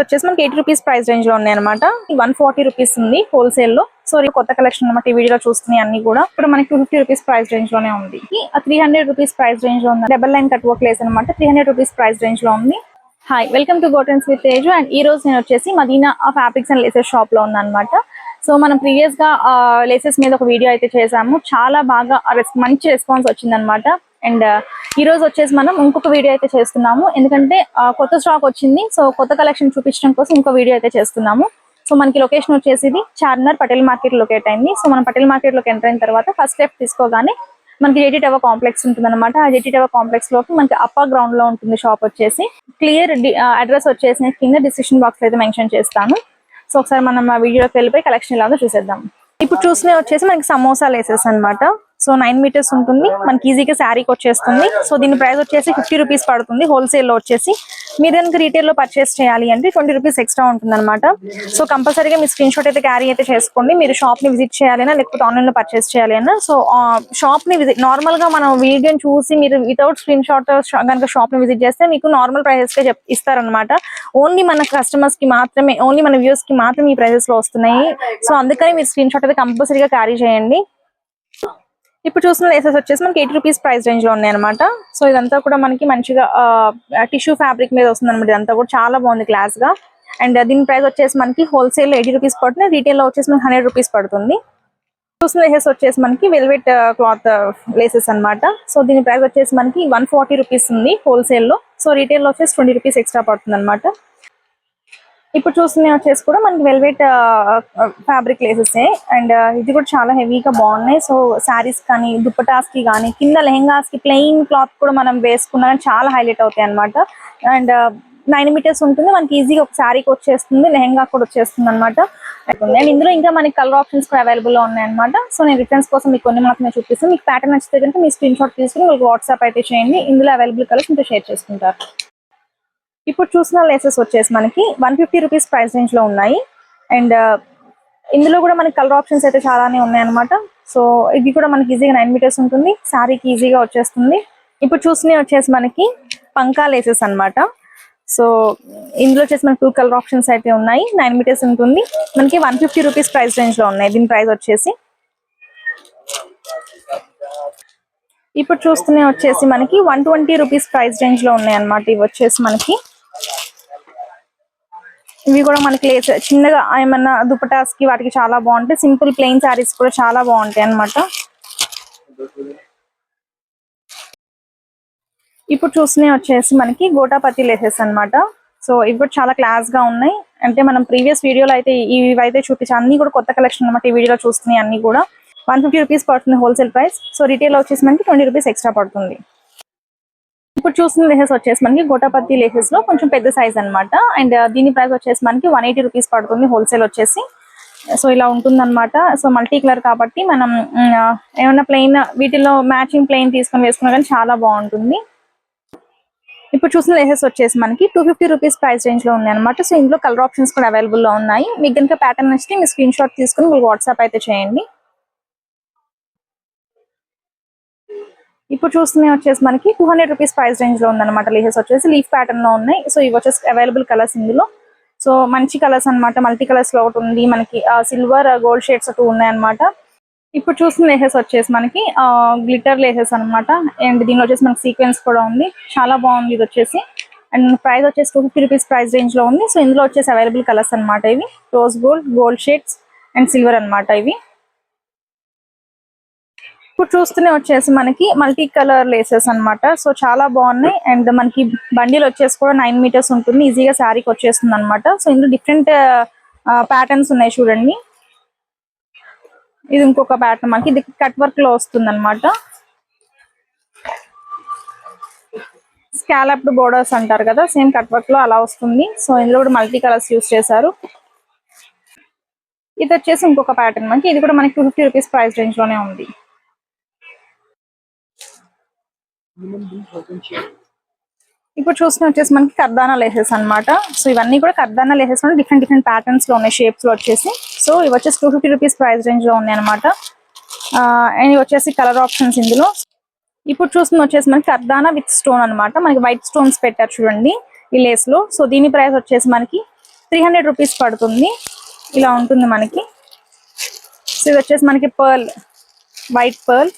వచ్చేసి మనకి eighty rupees price రేంజ్లో ఉన్నాయి అనమాట వన్ ఫార్టీ రూపీస్ ఉంది హోల్సేల్లో సో ఇది కొత్త కలెక్షన్ అనమాట ఈ వీడియోలో చూస్తున్నాయి అన్ని కూడా. ఇప్పుడు మనకి టూ ఫిఫ్టీ రూపీస్ ప్రైస్ రేంజ్లోనే ఉంది త్రీ హండ్రెడ్ రూపీస్ ప్రైస్ రేంజ్లో ఉంది double line cut work lace అనమాట త్రీ హండ్రెడ్ రూపీస్ ప్రైస్ రేంజ్లో ఉంది. హాయ్ వెల్కమ్ టు గోటన్స్ విత్ తేజు. అండ్ ఈ రోజు నేను వచ్చేసి మదీనా ఫ్యాబ్రిక్స్ అండ్ లేసెస్ షాప్లో ఉన్నాను అనమాట సో మనం ప్రీవియస్గా లేసెస్ మీద ఒక వీడియో అయితే చేసాము. చాలా బాగా మంచి రెస్పాన్స్ వచ్చిందనమాట అండ్ ఈ రోజు వచ్చేసి మనం ఇంకొక వీడియో అయితే చేస్తున్నాము. ఎందుకంటే కొత్త స్టాక్ వచ్చింది. సో కొత్త కలెక్షన్ చూపించడం కోసం ఇంకో వీడియో అయితే చేస్తున్నాము. సో మనకి లొకేషన్ వచ్చేసి ఇది చార్మినార్ పటేల్ మార్కెట్ లొకేట్ అయింది. సో మనం పటేల్ మార్కెట్లోకి ఎంటర్ అయిన తర్వాత ఫస్ట్ స్టెప్ తీసుకోగానే మనకి జేటీ టవర్ కాంప్లెక్స్ ఉంటుంది అనమాట ఆ జేటీ టవర్ కాంప్లెక్స్లోకి మనకి అప్పర్ గ్రౌండ్లో ఉంటుంది షాప్ వచ్చేసి. క్లియర్ అడ్రస్ వచ్చేసి కింద డిస్క్రిప్షన్ బాక్స్ అయితే మెన్షన్ చేస్తాను. సో ఒకసారి మనం ఆ వీడియోకి వెళ్ళిపోయి కలెక్షన్ ఇలాగా చూసేద్దాం. ఇప్పుడు చూసినవి వచ్చేసి మనకి సమోసా లేసెస్ అన్నమాట. సో నైన్ మీటర్స్ ఉంటుంది. మనకి ఈజీగా శారీకి వచ్చేస్తుంది సో దీని ప్రైస్ వచ్చేసి ఫిఫ్టీ రూపీస్ పడుతుంది. హోల్సేల్లో వచ్చేసి. మీరు కనుక రీటైల్లో పర్చేస్ చేయాలి అంటే ట్వంటీ రూపీస్ ఎక్స్ట్రా ఉంటుంది అనమాట సో కంపల్సరీగా మీ స్క్రీన్ షాట్ అయితే క్యారీ అయితే చేసుకోండి. మీరు షాప్ని విజిట్ చేయాలైనా లేకపోతే ఆన్లైన్లో పర్చేస్ చేయాలి అన్నా సో షాప్ని విజిట్ నార్మల్గా మనం వీడియోని చూసి మీరు వితౌట్ స్క్రీన్ షాట్ కనుక షాప్ని విజిట్ చేస్తే మీకు నార్మల్ ప్రైసెస్కే చెప్ ఇస్తారనమాట ఓన్లీ మన కస్టమర్స్కి మాత్రమే ఓన్లీ మన వ్యూస్కి మాత్రమే ఈ ప్రైసెస్లో వస్తున్నాయి. సో అందుకని మీరు స్క్రీన్ షాట్ అయితే కంపల్సరీగా క్యారీ చేయండి. ఇప్పుడు చూసిన లేసెస్ వచ్చేసి మనకి ఎయిటీ రూపీస్ ప్రైస్ రేంజ్లో ఉన్నాయి అనమాట సో ఇదంతా కూడా మనకి మంచిగా టిష్యూ ఫ్యాబ్రిక్ మీద వస్తుంది అనమాట ఇదంతా కూడా చాలా బాగుంది క్లాస్గా. అండ్ uh, దీని ప్రైస్ వచ్చేసి మనకి హోల్సేల్ ఎయిటీ రూపీస్ పడుతుంది. రీటైల్లో వచ్చేసి మనకి హండ్రెడ్ రూపీస్ పడుతుంది. చూసిన లేసెస్ వచ్చేసి మనకి వెల్వెట్ క్లాత్ లేసెస్ అన్నమాట. సో దీని ప్రైస్ వచ్చేసి మనకి వన్ ఫార్టీ రూపీస్ ఉంది హోల్సేల్లో. సో రీటైల్లో వచ్చేసి ట్వంటీ రూపీస్ ఎక్స్ట్రా పడుతుంది అనమాట ఇప్పుడు చూస్తున్న వచ్చేసి కూడా మనకి వెల్వెట్ ఫ్యాబ్రిక్ లేసెస్ అండ్ ఇది కూడా చాలా హెవీగా బాగున్నాయి. సో శారీస్ కానీ దుప్పటాస్కి కానీ కింద లెహెంగాస్కి ప్లెయిన్ క్లాత్ కూడా మనం వేసుకున్నా చాలా హైలైట్ అవుతాయి అనమాట అండ్ నైన్ మీటర్స్ ఉంటుంది. మనకి ఈజీగా ఒక శారీకి వచ్చేస్తుంది. లెహెంగా కూడా వచ్చేస్తుంది అనమాట అండ్ ఇందులో ఇంకా మనకి కలర్ ఆప్షన్స్ కూడా అవైలబుల్ ఉన్నాయన్నమాట సో నేను రిటర్న్స్ కోసం మీకు కొన్ని మాత్రమే చూపిస్తాను. మీకు ప్యాటర్న్ నచ్చితే కనుక మీ స్క్రీన్ షాట్ తీసుకుని మీకు వాట్సాప్ అయితే చేయండి. ఇందులో అవైలబుల్ కలర్స్ మీతో షేర్ చేసుకుంటారు. ఇప్పుడు చూసిన లేసెస్ వచ్చేసి మనకి వన్ ఫిఫ్టీ రూపీస్ ప్రైస్ రేంజ్లో ఉన్నాయి. అండ్ uh, ఇందులో కూడా మనకి కలర్ ఆప్షన్స్ అయితే చాలానే ఉన్నాయి అనమాట సో ఇది కూడా మనకి ఈజీగా నైన్ మీటర్స్ ఉంటుంది. శారీకి ఈజీగా వచ్చేస్తుంది. ఇప్పుడు చూసినవి వచ్చేసి మనకి పంకా లేసెస్ అన్నమాట. సో ఇందులో వచ్చేసి మనకి టూ కలర్ ఆప్షన్స్ అయితే ఉన్నాయి. నైన్ మీటర్స్ ఉంటుంది. మనకి వన్ ఫిఫ్టీ రూపీస్ ప్రైస్ రేంజ్లో ఉన్నాయి. దీని ప్రైస్ వచ్చేసి. ఇప్పుడు చూస్తూనే వచ్చేసి మనకి వన్ ట్వంటీ రూపీస్ ప్రైస్ రేంజ్లో ఉన్నాయి అన్నమాట ఇవి వచ్చేసి మనకి. ఇవి కూడా మనకి లేస్ చిన్నగా ఏమన్నా దుపటాస్కి వాటికి చాలా బాగుంటాయి. సింపుల్ ప్లెయిన్ శారీస్ కూడా చాలా బాగుంటాయి అన్నమాట. ఇప్పుడు చూసినవి వచ్చేసి మనకి గోటాపతి లేసెస్ అన్నమాట. సో ఇవి కూడా చాలా క్లాస్గా ఉన్నాయి. అంటే మనం ప్రీవియస్ వీడియోలో అయితే ఇవి అయితే చూపించాను అన్ని కూడా కొత్త కలెక్షన్ అన్నమాట ఈ వీడియోలో చూస్తున్నాయి అన్ని కూడా. వన్ ఫిఫ్టీ రూపీస్ పడుతుంది హోల్సేల్ ప్రైస్. సో రీటైల్ వచ్చేసి మనకి ట్వంటీ రూపీస్ ఎక్స్ట్రా పడుతుంది. ఇప్పుడు చూసిన లెహెస్ వచ్చేసి మనకి గోటాపత్తి లెహెస్లో కొంచెం పెద్ద సైజ్ అన్నమాట. అండ్ uh, దీని ప్రైస్ వచ్చేసి మనకి వన్ ఎయిటీ రూపీస్ పడుతుంది హోల్సేల్ వచ్చేసి. సో ఇలా ఉంటుంది అనమాట సో మల్టీ కలర్ కాబట్టి మనం ఏమైనా ప్లెయిన్ వీటిలో మ్యాచింగ్ ప్లెయిన్ తీసుకొని వేసుకున్నా కానీ చాలా బాగుంటుంది. ఇప్పుడు చూసిన లెహెస్ వచ్చేసి మనకి టూ ఫిఫ్టీ రూపీస్ ప్రైస్ రేంజ్లో ఉన్నాయి అనమాట సో ఇందులో కలర్ ఆప్షన్స్ కూడా అవైలబుల్లో ఉన్నాయి. మీకు కనుక ప్యాటర్న్ నచ్చితే మీ స్క్రీన్ షాట్ తీసుకుని మీరు వాట్సాప్ అయితే చేయండి. ఇప్పుడు చూస్తున్నాయి వచ్చేసి మనకి టూ హండ్రెడ్ రూపీస్ ప్రైస్ రేంజ్లో ఉందన్నమాట లేసెస్ వచ్చేసి లీఫ్ ప్యాటర్న్లో ఉన్నాయి. సో ఇవి వచ్చేసి అవైలబుల్ కలర్స్ ఇందులో. సో మంచి కలర్స్ అన్నమాట మల్టీ కలర్స్లో ఒకటి ఉంది. మనకి సిల్వర్ గోల్డ్ షేడ్స్ టూ ఉన్నాయి అనమాట ఇప్పుడు చూసిన లేసెస్ వచ్చేసి మనకి గ్లిటర్ లేసెస్ అన్నమాట. అండ్ దీనిలో వచ్చేసి మనకి సీక్వెన్స్ కూడా ఉంది. చాలా బాగుంది ఇది వచ్చేసి. అండ్ ప్రైస్ వచ్చేసి టూ ఫిఫ్టీ రూపీస్ ప్రైస్ రేంజ్లో ఉంది. సో ఇందులో వచ్చేసి అవైలబుల్ కలర్స్ అన్నమాట ఇవి. Rose gold gold shades and silver అన్నమాట ఇవి. ఇప్పుడు చూస్తూనే వచ్చేసి మనకి మల్టీ కలర్ లేసెస్ అన్నమాట. సో చాలా బాగున్నాయి. అండ్ మనకి బండిల్ వచ్చేసి కూడా నైన్ మీటర్స్ ఉంటుంది. ఈజీగా శారీకి వచ్చేస్తుంది అనమాట సో ఇందులో డిఫరెంట్ ప్యాటర్న్స్ ఉన్నాయి చూడండి. ఇది ఇంకొక ప్యాటర్న్ మనకి. ఇది కట్ వర్క్లో వస్తుంది అనమాట స్కాలప్డ్ బోర్డర్స్ అంటారు కదా సేమ్ కట్ వర్క్లో అలా వస్తుంది. సో ఇందులో కూడా మల్టీ కలర్స్ యూస్ చేశారు. ఇది వచ్చేసి ఇంకొక ప్యాటర్న్ మనకి. ఇది కూడా మనకి టూ ఫిఫ్టీ రూపీస్ ప్రైస్ రేంజ్లోనే ఉంది. ఇప్పుడు చూసిన వచ్చేసి మనకి కర్దానా లేసెస్ అన్నమాట. సో ఇవన్నీ కూడా కర్దానా లేసెస్ డిఫరెంట్ డిఫరెంట్ ప్యాటర్న్స్లో ఉన్నాయి షేప్స్లో వచ్చేసి. సో ఇవి వచ్చేసి టూ ఫిఫ్టీ రూపీస్ ప్రైస్ రేంజ్లో ఉన్నాయి అనమాట అండ్ ఇవి వచ్చేసి కలర్ ఆప్షన్స్ ఇందులో. ఇప్పుడు చూసుకుని వచ్చేసి మనకి కర్దానా విత్ స్టోన్ అన్నమాట. మనకి వైట్ స్టోన్స్ పెట్టారు చూడండి ఈ లేస్లో. సో దీని ప్రైస్ వచ్చేసి మనకి త్రీ హండ్రెడ్ రూపీస్ పడుతుంది. ఇలా ఉంటుంది మనకి. సో ఇది వచ్చేసి మనకి పర్ల్ వైట్ పర్ల్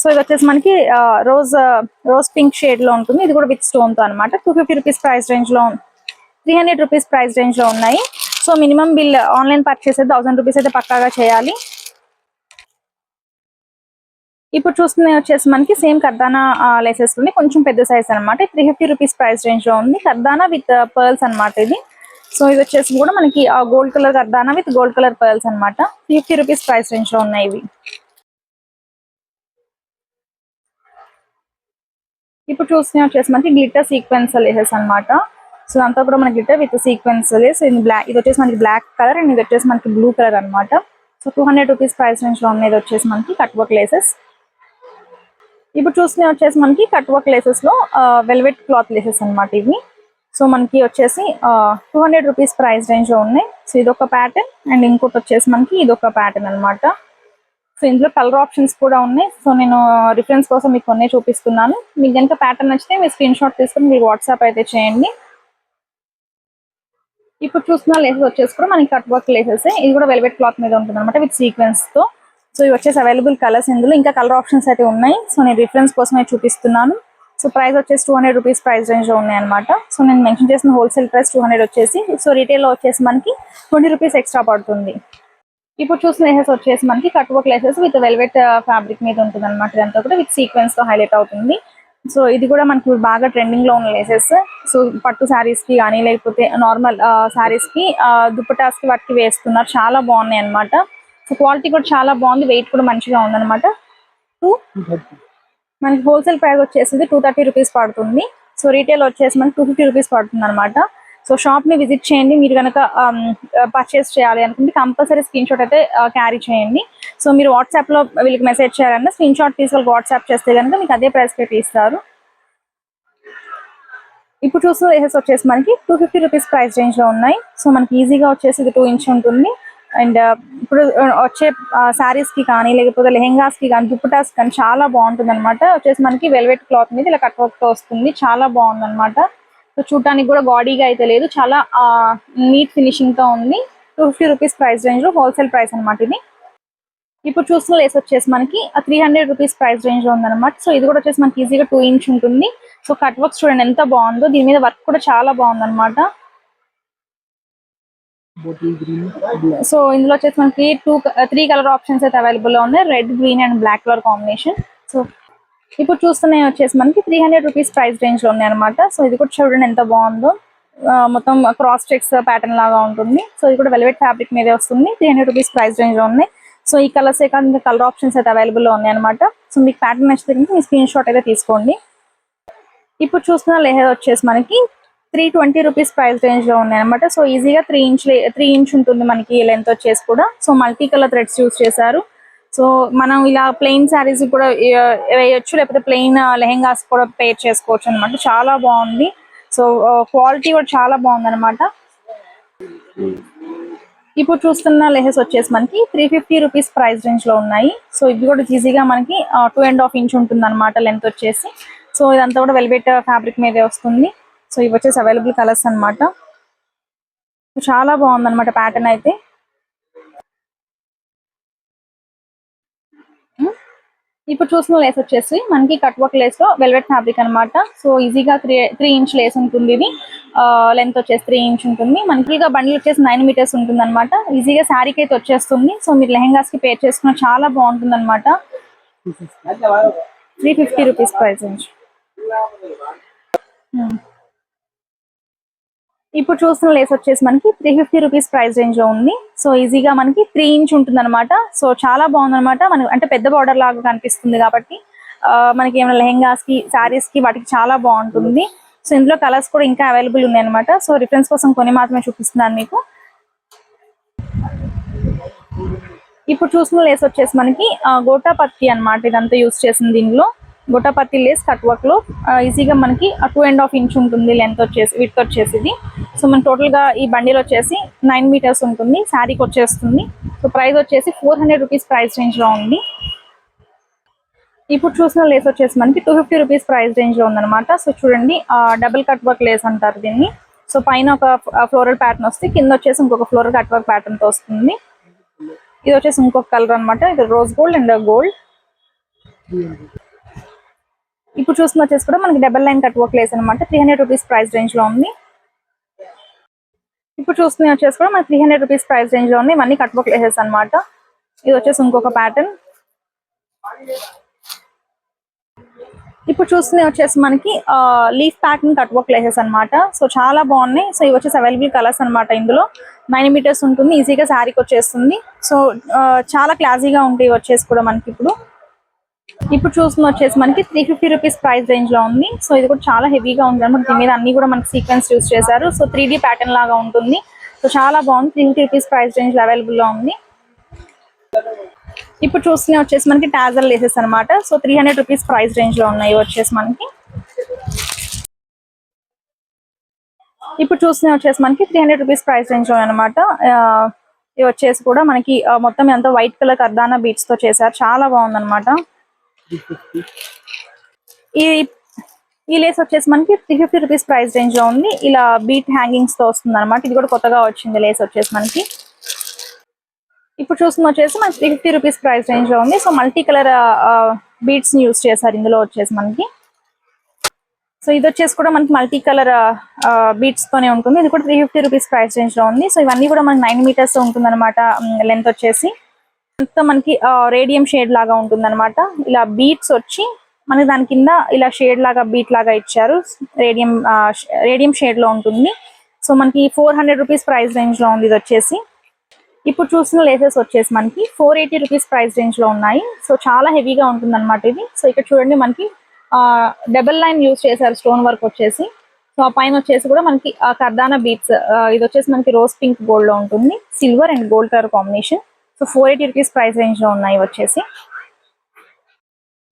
సో ఇది వచ్చేసి మనకి రోజ్ రోజ్ పింక్ షేడ్లో ఉంటుంది. ఇది కూడా విత్ స్టోన్తో అనమాట టూ ఫిఫ్టీ రూపీస్ ప్రైస్ రేంజ్లో త్రీ హండ్రెడ్ రూపీస్ ప్రైస్ రేంజ్లో ఉన్నాయి. So minimum bill online purchase అయితే థౌసండ్ రూపీస్ అయితే పక్కాగా చేయాలి. ఇప్పుడు చూస్తున్నది వచ్చేసి మనకి సేమ్ కర్దానా లైసెస్ ఉంది కొంచెం పెద్ద సైజ్ అనమాట త్రీ ఫిఫ్టీ రూపీస్ ప్రైస్ రేంజ్లో ఉంది. కర్దానా విత్ పర్ల్స్ అన్నమాట ఇది. సో ఇది వచ్చేసి కూడా మనకి గోల్డ్ కలర్ కర్దానా విత్ గోల్డ్ కలర్ పర్ల్స్ అన్నమాట. ఫిఫ్టీ రూపీస్ ప్రైస్ రేంజ్లో ఉన్నాయి ఇవి. ఇప్పుడు చూస్తున్న వచ్చేసి మనకి గ్లిటర్ సీక్వెన్స్ లేసెస్ అన్నమాట. సో అంతా కూడా మనకి గ్లిటర్ విత్ సీక్వెన్స్ లేస్ ఇది బ్లాక్ ఇది వచ్చేసి మనకి బ్లాక్ కలర్ అండ్ ఇది వచ్చేసి మనకి బ్లూ కలర్ అన్నమాట. So two hundred rupees price రేంజ్లో లో వచ్చేసి మనకి కట్ వర్క్ లేసెస్ ఇప్పుడు చూసిన వచ్చేసి మనకి కట్ వర్క్ లేసెస్లో వెల్వెట్ క్లాత్ లేసెస్ అన్నమాట ఇవి. సో మనకి వచ్చేసి టూ హండ్రెడ్ రూపీస్ ప్రైస్ రేంజ్లో ఉన్నాయి. సో ఇది ఒక ప్యాటర్న్ అండ్ ఇంకోటి వచ్చేసి మనకి ఇది ఒక ప్యాటర్న్ అన్నమాట. సో ఇందులో కలర్ ఆప్షన్స్ కూడా ఉన్నాయి. సో నేను రిఫరెన్స్ కోసం మీకు కొన్ని చూపిస్తున్నాను. మీకు కనుక ప్యాటర్న్ నచ్చితే మీరు స్క్రీన్ షాట్ తీసుకొని మీరు వాట్సాప్ అయితే చేయండి. ఇప్పుడు చూస్తున్న లేసెస్ వచ్చేసి కూడా మనకి కట్ వర్క్ లేసెస్ ఇది కూడా వెల్వెట్ క్లాత్ మీద ఉంటుంది అనమాట విత్ సీక్వెన్స్తో. సో ఇవి వచ్చేసి అవైలబుల్ కలర్స్ ఇందులో. ఇంకా కలర్ ఆప్షన్స్ అయితే ఉన్నాయి. సో నేను రిఫరెన్స్ కోసమే చూపిస్తున్నాను. సో ప్రైస్ వచ్చేసి two hundred rupees price range ఉన్నాయి అనమాట సో నేను మెన్షన్ చేసిన హోల్సేల్ ప్రైస్ టూ హండ్రెడ్ వచ్చేసి. సో రీటైల్లో వచ్చేసి మనకి ట్వంటీ రూపీస్ ఎక్స్ట్రా పడుతుంది. ఇప్పుడు చూసిన లేసెస్ వచ్చేసి మనకి cut work laces with velvet fabric మీద ఉంటుంది అనమాట ఇదంతా కూడా విత్ సీక్వెన్స్తో హైలైట్ అవుతుంది. సో ఇది కూడా మనకి బాగా ట్రెండింగ్లో ఉన్న లేసెస్ సో పట్టు శారీస్కి కానీ లేకపోతే నార్మల్ శారీస్ uh, కి uh, దుప్పటాస్కి వాటికి వేస్తున్నారు. చాలా బాగున్నాయి అనమాట సో క్వాలిటీ కూడా చాలా బాగుంది. వెయిట్ కూడా మంచిగా ఉందన్నమాట. టూ మనకి హోల్సేల్ ప్రైస్ వచ్చేసి టూ థర్టీ రూపీస్ పడుతుంది. సో రీటైల్ వచ్చేసి మనకి టూ ఫిఫ్టీ రూపీస్ పడుతుంది అనమాట సో షాప్ని విజిట్ చేయండి. మీరు కనుక um, uh, పర్చేస్ చేయాలి అనుకుంటే కంపల్సరీ స్క్రీన్ షాట్ అయితే uh, క్యారీ చేయండి. సో మీరు వాట్సాప్లో వీళ్ళకి మెసేజ్ చేయాలన్నా స్క్రీన్ షాట్ తీసుకొని వాట్సాప్ చేస్తే కనుక మీకు అదే ప్రైస్ పెట్టి ఇస్తారు. ఇప్పుడు చూస్తున్న లేసెస్ వచ్చేసి మనకి టూ ఫిఫ్టీ రూపీస్ ప్రైస్ రేంజ్లో ఉన్నాయి. సో మనకి ఈజీగా వచ్చేసి ఇది టూ ఇంచ్ ఉంటుంది. అండ్ uh, ఇప్పుడు వచ్చే శారీస్కి కానీ లేకపోతే లెహెంగాస్కి కానీ దుప్పటాస్ కానీ చాలా బాగుంటుంది అనమాట వచ్చేసి మనకి వెల్వెట్ క్లాత్ మీద ఇలా కట్ వర్క్ వస్తుంది. చాలా బాగుంది అనమాట సో చూడటానికి కూడా బాడీగా అయితే లేదు. చాలా నీట్ ఫినిషింగ్తో ఉంది. టూ ఫిఫ్టీ రూపీస్ ప్రైస్ రేంజ్లో హోల్సేల్ ప్రైస్ అనమాట ఇది. ఇప్పుడు చూసిన లేస్ వచ్చేసి మనకి త్రీ హండ్రెడ్ రూపీస్ ప్రైస్ రేంజ్లో ఉందన్నమాట. సో ఇది కూడా వచ్చేసి మనకి ఈజీగా టూ ఇంచ్ ఉంటుంది. సో కట్ వర్క్ చూడండి ఎంత బాగుందో. దీని మీద వర్క్ కూడా చాలా బాగుందన్నమాట. సో ఇందులో వచ్చేసి మనకి టూ త్రీ కలర్ ఆప్షన్స్ అయితే అవైలబుల్ ఉన్నాయి. Red green and black colour combination so ఇప్పుడు చూస్తున్నాయి వచ్చేసి మనకి త్రీ హండ్రెడ్ రూపీస్ ప్రైస్ రేంజ్లో ఉన్నాయి అనమాట సో ఇది కూడా చూడండి ఎంత బాగుందో. మొత్తం క్రాస్ చెక్స్ ప్యాటర్న్ లాగా ఉంటుంది. సో ఇది కూడా వెల్వెట్ ఫ్యాబ్రిక్ మీదే వస్తుంది. త్రీ హండ్రెడ్ రూపీస్ ప్రైస్ రేంజ్లో ఉన్నాయి. సో ఈ కలర్స్ కాదు కలర్ ఆప్షన్స్ అయితే అవైలబుల్లో ఉన్నాయి అనమాట సో మీకు ప్యాటర్న్ నచ్చితే మీ స్క్రీన్ షాట్ అయితే తీసుకోండి. ఇప్పుడు చూస్తున్న లెహర్ వచ్చేసి మనకి త్రీ ట్వంటీ రూపీస్ ప్రైస్ రేంజ్లో ఉన్నాయి అనమాట సో ఈజీగా త్రీ ఇంచ్ త్రీ ఇంచ్ ఉంటుంది మనకి లెంత్ వచ్చేసి కూడా. So multi colour threads use చేశారు. సో మనం ఇలా ప్లెయిన్ శారీస్ కూడా వేయచ్చు వేయొచ్చు లేకపోతే ప్లెయిన్ లెహెంగాస్ కూడా పేర్ చేసుకోవచ్చు అనమాట చాలా బాగుంది. సో క్వాలిటీ కూడా చాలా బాగుంది అనమాట ఇప్పుడు చూస్తున్న లెహెస్ వచ్చేసి మనకి త్రీ ఫిఫ్టీ రూపీస్ ప్రైస్ రేంజ్లో ఉన్నాయి. సో ఇది కూడా ఈజీగా మనకి టూ అండ్ హాఫ్ ఇంచ్ ఉంటుంది అనమాట లెంత్ వచ్చేసి. సో ఇదంతా కూడా వెల్వెట్ ఫ్యాబ్రిక్ మీదే వస్తుంది. సో ఇవి వచ్చేసి అవైలబుల్ కలర్స్ అన్నమాట. చాలా బాగుంది అనమాట ప్యాటర్న్ అయితే. ఇప్పుడు చూసిన లేస్ వచ్చేసి మనకి కట్ వర్క్ లేస్లో వెల్వెట్ ఫ్యాబ్రిక్ అన్నమాట. సో ఈజీగా త్రీ త్రీ ఇంచ్ లేస్ ఉంటుంది ఇది. లెంత్ వచ్చేసి త్రీ ఇంచ్ ఉంటుంది. మనకి ఇక బండిల్ వచ్చేసి నైన్ మీటర్స్ ఉంటుంది అనమాట ఈజీగా శారీకి అయితే వచ్చేస్తుంది. సో మీరు లెహెంగాస్కి పేర్ చేసుకున్న చాలా బాగుంటుంది అనమాట త్రీ ఫిఫ్టీ రూపీస్ ప్రైస్ ఇప్పుడు చూస్తున్న లేస్ వచ్చేసి మనకి త్రీ ఫిఫ్టీ రూపీస్ ప్రైస్ రేంజ్లో ఉంది. సో ఈజీగా మనకి త్రీ ఇంచ్ ఉంటుంది అనమాట సో చాలా బాగుంది అనమాట మనకి అంటే పెద్ద బార్డర్ లాగా కనిపిస్తుంది కాబట్టి మనకి ఏమైనా లెహెంగాస్కి సారీస్కి వాటికి చాలా బాగుంటుంది. సో ఇందులో కలర్స్ కూడా ఇంకా అవైలబుల్ ఉన్నాయి అనమాట సో రిఫరెన్స్ కోసం కొన్ని మాత్రమే చూపిస్తున్నాను మీకు. ఇప్పుడు చూసిన లేస్ వచ్చేసి మనకి ఆ, గోటాపత్తి అన్నమాట ఇదంతా యూస్ చేసింది దీనిలో గోటాపత్తి లేస్ కట్ వర్క్లో ఈజీగా మనకి టూ అండ్ హాఫ్ ఇంచ్ ఉంటుంది లెంత్ వచ్చేసి విత్ వచ్చేసి ఇది సో మన టోటల్గా ఈ బండిల్ వచ్చేసి నైన్ మీటర్స్ ఉంటుంది శారీకి వచ్చేస్తుంది. సో ప్రైస్ వచ్చేసి ఫోర్ హండ్రెడ్ రూపీస్ ప్రైస్ రేంజ్లో ఉంది. ఇప్పుడు చూసిన లేస్ వచ్చేసి మనకి టూ ఫిఫ్టీ రూపీస్ ప్రైస్ రేంజ్లో ఉందన్నమాట. సో చూడండి డబుల్ కట్ వర్క్ లేస్ అంటారు దీన్ని. సో పైన ఒక ఫ్లోరల్ ప్యాటర్న్ వస్తే కింద వచ్చేసి ఇంకొక ఫ్లోరల్ కట్ వర్క్ ప్యాటర్న్తో వస్తుంది. ఇది వచ్చేసి ఇంకొక కలర్ అనమాట ఇది రోజ్ గోల్డ్ అండ్ గోల్డ్ ఇప్పుడు చూసిన వచ్చేసి కూడా మనకి double line cut work lace అనమాట త్రీ హండ్రెడ్ రూపీస్ ప్రైస్ రేంజ్లో ఉంది. ఇప్పుడు చూస్తున్న వచ్చేసి కూడా మనకి త్రీ హండ్రెడ్ రూపీస్ ప్రైస్ రేంజ్లో ఉంది ఇవన్నీ కట్ వర్క్ లేసెస్ అనమాట ఇది వచ్చేసి ఇంకొక ప్యాటర్న్ ఇప్పుడు చూస్తున్న వచ్చేసి మనకి leaf pattern cut work laces అనమాట సో చాలా బాగున్నాయి. సో ఇవి వచ్చేసి అవైలబుల్ కలర్స్ అన్నమాట ఇందులో. నైన్ మీటర్స్ ఉంటుంది. ఈజీగా శారీకి వచ్చేస్తుంది. సో చాలా క్లాసీగా ఉంటాయి వచ్చేసి కూడా మనకి ఇప్పుడు. ఇప్పుడు చూసిన వచ్చేసి మనకి త్రీ ఫిఫ్టీ రూపీస్ ప్రైస్ రేంజ్లో ఉంది. సో ఇది కూడా చాలా హెవీగా ఉంది అనమాట దీని మీద అన్ని కూడా మనకి సీక్వెన్స్ యూస్ చేశారు. సో త్రీ ప్యాటర్న్ లాగా ఉంటుంది. సో చాలా బాగుంది. త్రీ ఫిఫ్టీ రూపీస్ ప్రైస్ రేంజ్లో అవైలబుల్లో ఉంది. ఇప్పుడు చూస్తున్న వచ్చేసి మనకి టాజల్ లేసెస్ అనమాట so three hundred rupees price రేంజ్లో ఉన్నాయి వచ్చేసి మనకి. ఇప్పుడు చూస్తున్న వచ్చేసి మనకి త్రీ హండ్రెడ్ రూపీస్ ప్రైస్ రేంజ్లో అనమాట ఇవి వచ్చేసి కూడా మనకి మొత్తం ఎంతో వైట్ కలర్ కర్దానా బీట్స్తో చేశారు. చాలా బాగుంది అనమాట ఈ ఈ లేస్ వచ్చేసి మనకి త్రీ ఫిఫ్టీ రూపీస్ ప్రైస్ రేంజ్లో ఉంది. ఇలా బీట్ హ్యాంగింగ్స్తో వస్తుంది అనమాట ఇది కూడా కొత్తగా వచ్చింది లేస్ వచ్చేసి మనకి. ఇప్పుడు చూస్తున్న వచ్చేసి మనకి త్రీ ఫిఫ్టీ రూపీస్ ప్రైస్ రేంజ్లో ఉంది. సో మల్టీ కలర్ బీట్స్ని యూస్ చేశారు ఇందులో వచ్చేసి మనకి. సో ఇది వచ్చేసి కూడా మనకి మల్టీ కలర్ బీట్స్ తోనే ఉంటుంది. ఇది కూడా త్రీ ఫిఫ్టీ రూపీస్ ప్రైస్ రేంజ్లో ఉంది. సో ఇవన్నీ కూడా మనకి నైన్ మీటర్స్ ఉంటుంది అనమాట లెంత్ వచ్చేసి. అంతా మనకి రేడియం షేడ్ లాగా ఉంటుంది అనమాట ఇలా బీట్స్ వచ్చి మనకి దాని కింద ఇలా షేడ్ లాగా బీట్ లాగా ఇచ్చారు. రేడియం రేడియం షేడ్లో ఉంటుంది. సో మనకి ఫోర్ హండ్రెడ్ రూపీస్ ప్రైస్ రేంజ్లో ఉంది ఇది వచ్చేసి ఇప్పుడు చూసిన లేసెస్ వచ్చేసి మనకి ఫోర్ ఎయిటీ రూపీస్ ప్రైస్ రేంజ్లో ఉన్నాయి. సో చాలా హెవీగా ఉంటుంది అనమాట ఇది. సో ఇక్కడ చూడండి మనకి డబల్ లైన్ యూస్ చేశారు స్టోన్ వర్క్ వచ్చేసి. సో ఆ పైన వచ్చేసి కూడా మనకి కర్దానా బీట్స్ ఇది వచ్చేసి మనకి రోజ్ పింక్ గోల్డ్లో ఉంటుంది. Silver and gold colour combination so four eighty rupees price రేంజ్లో ఉన్నాయి వచ్చేసి.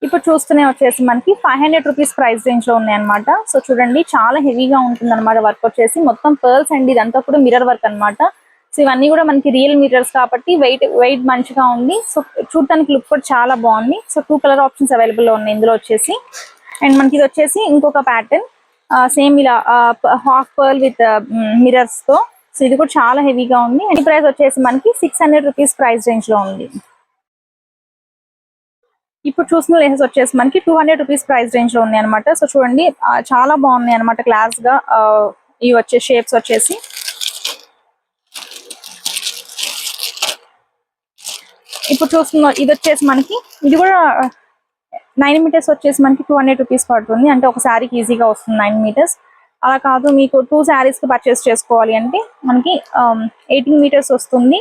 ఇప్పుడు చూస్తూనే వచ్చేసి మనకి ఫైవ్ హండ్రెడ్ రూపీస్ ప్రైస్ రేంజ్లో ఉన్నాయి అనమాట సో చూడండి చాలా హెవీగా ఉంటుంది అనమాట వర్క్ వచ్చేసి. మొత్తం పర్ల్స్ అండ్ ఇదంతా కూడా మిర్రర్ వర్క్ అన్నమాట. సో ఇవన్నీ కూడా మనకి రియల్ మిర్రర్స్ కాబట్టి వెయిట్ వెయిట్ మంచిగా ఉంది. సో చూడటానికి లుక్ కూడా చాలా బాగుంది. సో టూ కలర్ ఆప్షన్స్ అవైలబుల్లో ఉన్నాయి ఇందులో వచ్చేసి. అండ్ మనకి ఇది వచ్చేసి ఇంకొక ప్యాటర్న్ సేమ్ ఇలా హాఫ్ పర్ల్ విత్ మిర్రర్స్తో. సో ఇది కూడా చాలా హెవీగా ఉంది. ఈ ప్రైస్ వచ్చేసి మనకి సిక్స్ హండ్రెడ్ రూపీస్ ప్రైస్ రేంజ్లో ఉంది. ఇప్పుడు చూసిన లేసెస్ వచ్చేసి మనకి టూ హండ్రెడ్ రూపీస్ ప్రైస్ రేంజ్లో ఉన్నాయి అనమాట సో చూడండి చాలా బాగున్నాయి అనమాట క్లాస్గా. ఈ ఇవి వచ్చే షేప్స్ వచ్చేసి. ఇప్పుడు చూస్తున్న ఇది వచ్చేసి మనకి ఇది కూడా నైన్ మీటర్స్ వచ్చేసి మనకి టూ హండ్రెడ్ రూపీస్ పడుతుంది. అంటే ఒక శారీకి ఈజీగా వస్తుంది నైన్ మీటర్స్ అలా కాదు మీకు టూ శారీస్కి పర్చేస్ చేసుకోవాలి అంటే మనకి um, ఎయిటీన్ మీటర్స్ వస్తుంది.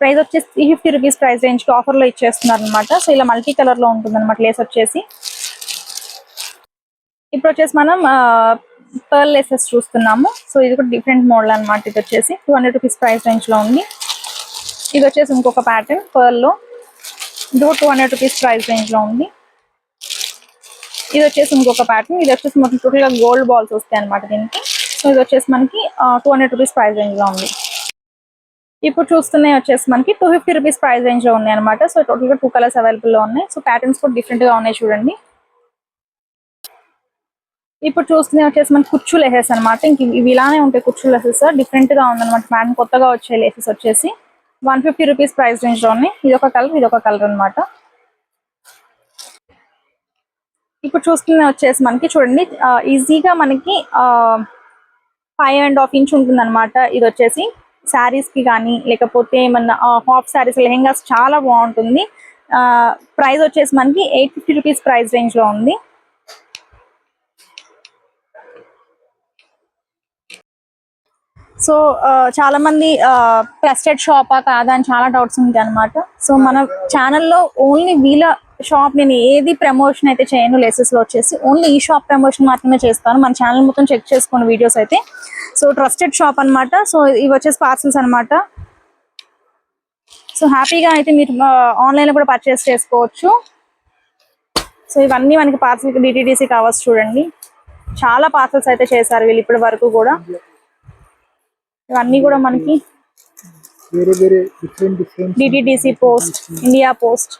ప్రైస్ వచ్చేసి త్రీ ఫిఫ్టీ రూపీస్ ప్రైస్ రేంజ్కి ఇచ్చేస్తున్నారు అనమాట సో ఇలా మల్టీ కలర్లో ఉంటుంది అనమాట లేస్ వచ్చేసి. ఇప్పుడు వచ్చేసి మనం uh, పర్ల్ లేసెస్ చూస్తున్నాము. సో ఇది కూడా డిఫరెంట్ మోడల్ అనమాట ఇది వచ్చేసి. టూ హండ్రెడ్ రూపీస్ ప్రైస్ రేంజ్లో ఉంది. ఇది వచ్చేసి ఇంకొక ప్యాటర్న్ పర్ల్లో ఇది కూడా టూ హండ్రెడ్ రూపీస్ ప్రైస్ రేంజ్లో ఉంది. ఇది వచ్చేసి ఇంకొక ప్యాటర్న్ ఇది వచ్చేసి మనకి టోటల్గా గోల్డ్ బాల్స్ వస్తాయి అనమాట దీనికి. సో ఇది వచ్చేసి మనకి టూ హండ్రెడ్ రూపీస్ ప్రైస్ రేంజ్లో ఉంది. ఇప్పుడు చూస్తున్నాయి వచ్చేసి మనకి టూ ఫిఫ్టీ రూపీస్ ప్రైస్ రేంజ్లో ఉన్నాయి అనమాట సో టోటల్గా టూ కలర్స్ అవైలబుల్లో ఉన్నాయి. సో ప్యాటర్న్స్ కూడా డిఫరెంట్గా ఉన్నాయి చూడండి. ఇప్పుడు చూస్తున్నాయి వచ్చేసి మనకి కుచ్చు లెసెస్ అనమాట ఇంక ఇవి ఇలానే ఉంటాయి కుచ్చు లెసెస్ డిఫరెంట్గా ఉందన్నమాట. ప్యాటర్న్ కొత్తగా వచ్చే లెసెస్ వచ్చేసి వన్ ఫిఫ్టీ రూపీస్ ప్రైస్ రేంజ్లో ఉన్నాయి. ఇది ఒక కలర్ ఇది ఒక కలర్ అన్నమాట. ఇప్పుడు చూస్తున్న వచ్చేసి మనకి చూడండి ఈజీగా మనకి ఫైవ్ అండ్ హాఫ్ ఇంచ్ ఉంటుంది అనమాట ఇది వచ్చేసి శారీస్కి కానీ లేకపోతే ఏమన్నా హాఫ్ శారీస్ లెహెంగాస్ చాలా బాగుంటుంది. ప్రైస్ వచ్చేసి మనకి ఎయిట్ ఫిఫ్టీ రూపీస్ ప్రైస్ రేంజ్లో ఉంది. సో చాలా మంది ట్రస్టెడ్ షాపా కాదా అని చాలా డౌట్స్ ఉంటాయి అనమాట సో మన ఛానల్లో ఓన్లీ వీళ్ళ షాప్ నేను ఏది ప్రమోషన్ అయితే చేయను లెసెస్లో వచ్చేసి ఓన్లీ ఈ షాప్ ప్రమోషన్ మాత్రమే చేస్తాను. మన ఛానల్ మొత్తం చెక్ చేసుకోండి వీడియోస్ అయితే. సో ట్రస్టెడ్ షాప్ అన్నమాట. సో ఇవి వచ్చేసి పార్సల్స్ అన్నమాట. సో హ్యాపీగా అయితే మీరు ఆన్లైన్లో కూడా పర్చేస్ చేసుకోవచ్చు. సో ఇవన్నీ మనకి పార్సల్ డిటిడిసి కావచ్చు చూడండి. చాలా పార్సల్స్ అయితే చేశారు వీళ్ళు ఇప్పటి వరకు కూడా. ఇవన్నీ కూడా మనకి D T D C post India post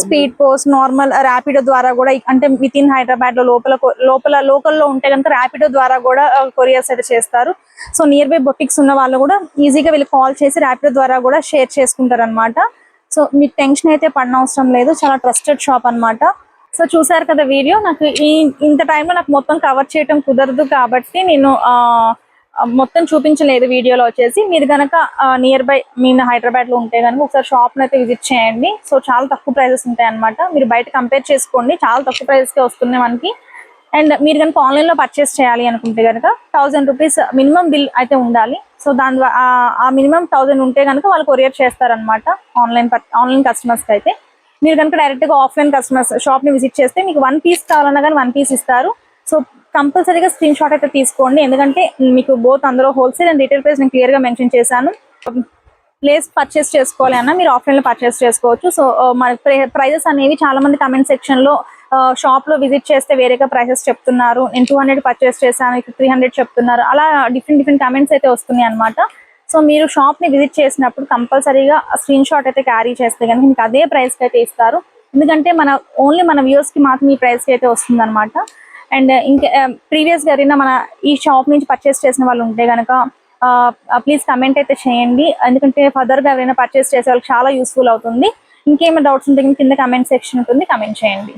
speed post normal Rapido ద్వారా కూడా అంటే విత్ ఇన్ హైదరాబాద్లో లోపల లోపల లోకల్లో ఉంటే కనుక ర్యాపిడో ద్వారా కూడా కొరియర్స్ అయితే చేస్తారు. సో నియర్ బై బొటిక్స్ ఉన్న వాళ్ళు కూడా ఈజీగా వీళ్ళు కాల్ చేసి ర్యాపిడో ద్వారా కూడా షేర్ చేసుకుంటారు అనమాట సో మీకు టెన్షన్ అయితే పడనవసరం లేదు చాలా ట్రస్టెడ్ షాప్ అన్నమాట. సో చూసారు కదా వీడియో నాకు ఈ ఇంత టైంలో నాకు మొత్తం కవర్ చేయడం కుదరదు కాబట్టి నేను ఆ, మొత్తం చూపించలేదు వీడియోలో వచ్చేసి. మీరు కనుక నియర్ బై మీరు హైదరాబాద్లో ఉంటే కనుక ఒకసారి షాప్ అయితే విజిట్ చేయండి. సో చాలా తక్కువ ప్రైజెస్ ఉంటాయి అన్నమాట మీరు బయట కంపేర్ చేసుకోండి. చాలా తక్కువ ప్రైజెస్కి వస్తున్నాయి మనకి. అండ్ మీరు కనుక ఆన్లైన్లో పర్చేస్ చేయాలి అనుకుంటే కనుక థౌసండ్ రూపీస్ మినిమం బిల్ అయితే ఉండాలి. సో దాని ద్వారా ఆ- ఆ మినిమం థౌసండ్ ఉంటే కనుక వాళ్ళు కొరియర్ చేస్తారనమాట ఆన్లైన్ ఆన్లైన్ కస్టమర్స్కి అయితే. మీరు కనుక డైరెక్ట్గా ఆఫ్లైన్ కస్టమర్స్ షాప్ని విజిట్ చేస్తే మీకు వన్ పీస్ కావాలన్నా కానీ వన్ పీస్ ఇస్తారు. సో కంపల్సరీగా స్క్రీన్ షాట్ అయితే తీసుకోండి. ఎందుకంటే మీకు బోత్ అందులో హోల్సేల్ అండ్ రీటైల్ ప్రైస్ నేను క్లియర్గా మెన్షన్ చేశాను. ప్లేస్ పర్చేస్ చేసుకోవాలి అన్న మీరు ఆఫ్లైన్లో పర్చేస్ చేసుకోవచ్చు. సో మన ప్రైజెస్ అనేవి చాలా మంది కమెంట్ సెక్షన్లో uh, షాప్లో విజిట్ చేస్తే వేరేగా ప్రైసెస్ చెప్తున్నారు. నేను టూ హండ్రెడ్ పర్చేస్ చేశాను ఇక్కడ త్రీ హండ్రెడ్ చెప్తున్నారు. అలా డిఫరెంట్ డిఫరెంట్ కమెంట్స్ అయితే వస్తున్నాయి అనమాట సో మీరు షాప్ని విజిట్ చేసినప్పుడు కంపల్సరీగా స్క్రీన్ షాట్ అయితే క్యారీ చేస్తే కనుక మీకు అదే ప్రైస్కి అయితే ఇస్తారు. ఎందుకంటే మన ఓన్లీ మన వ్యూస్కి మాత్రం ఈ ప్రైస్కి అయితే వస్తుంది అనమాట అండ్ ఇంకా ప్రీవియస్గా ఎవరైనా మన ఈ షాప్ నుంచి పర్చేస్ చేసిన వాళ్ళు ఉంటే కనుక ప్లీజ్ కమెంట్ అయితే చేయండి. ఎందుకంటే ఫర్దర్గా ఎవరైనా పర్చేస్ చేసే వాళ్ళకి చాలా యూస్ఫుల్ అవుతుంది. ఇంకేమైనా డౌట్స్ ఉంటే కింద కమెంట్ సెక్షన్ ఉంటుంది కమెంట్ చేయండి.